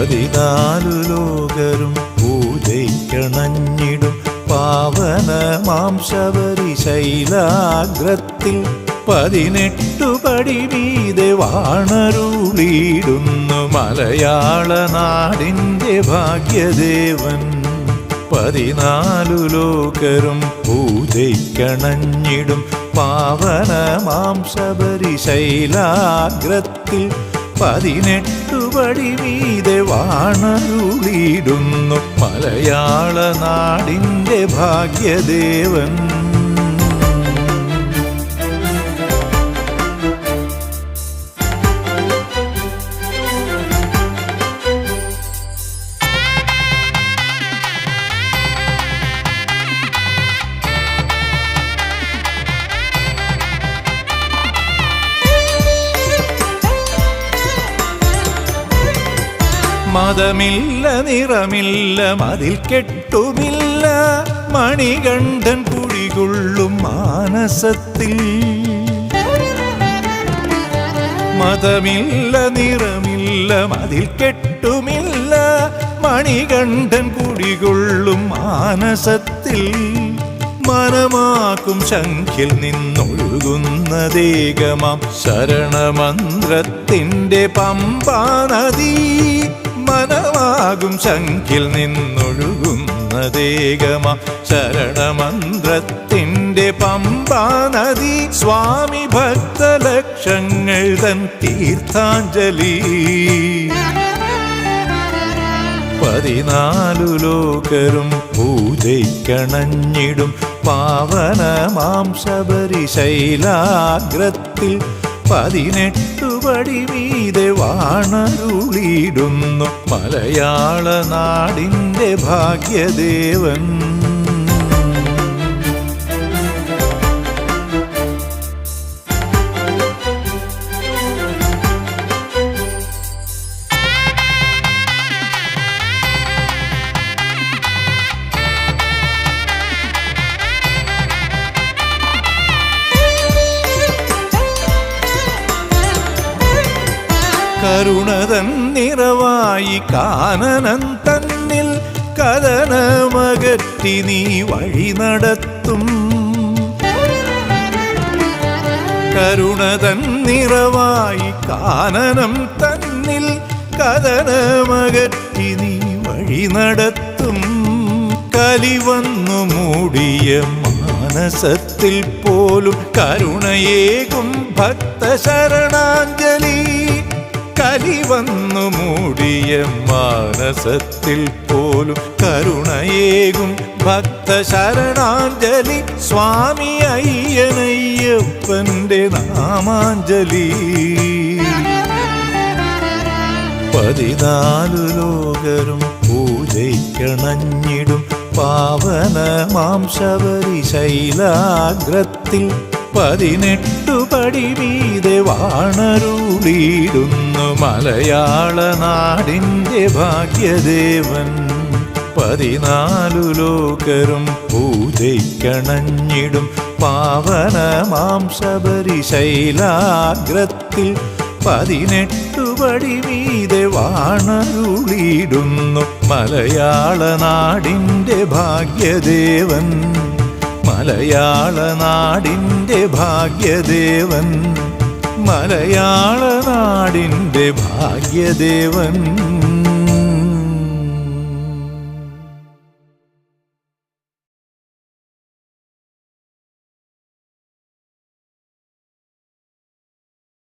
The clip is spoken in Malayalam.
പതിനാലു ലോകരും പൂജയ്ക്കണഞ്ഞിടും പാവനമാം ശബരി ശൈലാഗ്രത്തിൽ പതിനെട്ടു പടി വീതെ വാണരുളിയിടുന്നു മലയാള നാടിന്റെ ഭാഗ്യദേവൻ. പതിനാലു ലോകരും പൂജയ്ക്കണഞ്ഞിടും പാവനമാം ശബരി ശൈലാഗ്രത്തിൽ പതിനെട്ടു പടി വീതെ വാണരുളിയിടുന്നു. മലയാള നാടിന്റെ ഭാഗ്യദേവൻ. മതമില്ല നിറമില്ല മതിൽ കെട്ടുമില്ല. മണികണ്ഠൻ കുഴികൊള്ളും മാനസത്തിൽ. മതമില്ല നിറമില്ല മതിൽ കെട്ടുമില്ല. മണികണ്ഠൻ കുടികൊള്ളും മാനസത്തിൽ. മനമാക്കും ശംഖിൽ നിന്നൊഴുകുന്ന നിന്നൊഴുകുന്നതേകമാം ശരണമന്ത്രത്തിന്റെ പമ്പാനദി. മനമാകും നിന്നൊഴുകുന്ന ദേഗമ ശരണമന്ത്രത്തിന്റെ പമ്പാനദി സ്വാമി ഭക്തലക്ഷങ്ങൾ തൻ തീർത്ഥാഞ്ജലി. പതിനാലു ലോകരും പൂജയ്ക്കണഞ്ഞിടും പാവനമാം ശബരി ശൈലാഗ്രത്തിൽ പതിനെട്ടു പടി വീതെ വാണരുളിയിടുന്നു. മലയാള നാടിന്റെ ഭാഗ്യദേവൻ. കരുണതൻ നിറവായി കാനനൻ തന്നിൽ കഥനമകറ്റി നീ വഴി നടത്തും. കരുണതൻ നിറവായി കാനനം തന്നിൽ കഥനമകറ്റി നീ വഴി നടത്തും. കലിവന്നു മൂടിയ മാനസത്തിൽ പോലും കരുണയേകും ഭക്തശരണാഞ്ജലി. കലിവന്നു മൂടിയ മാനസത്തിൽ പോലും കരുണയേകും ഭക്തശരണാഞ്ജലി. സ്വാമി അയ്യനയ്യപ്പന്റെ നാമാഞ്ജലി. പതിനാലു ലോകരും പൂജയ്ക്കണഞ്ഞിടും പാവനമാം ശബരി ശൈലാഗ്രത്തിൽ പതിനെട്ടു പടി വീതെ വാണരുളിയിടുന്നു മലയാള നാടിന്റെ ഭാഗ്യദേവൻ. പതിനാലു ലോകരും പൂജയ്ക്കണഞ്ഞിടും പാവനമാം മാംസപരി ശൈലാഗ്രത്തിൽ. പതിനെട്ടു പടി വീതെ വാണരുളിയിടുന്നു മലയാള നാടിന്റെ ഭാഗ്യദേവൻ. മലയാള നാടിന്റെ ഭാഗ്യദേവൻ. മലയാള നാടിന്റെ ഭാഗ്യദേവൻ.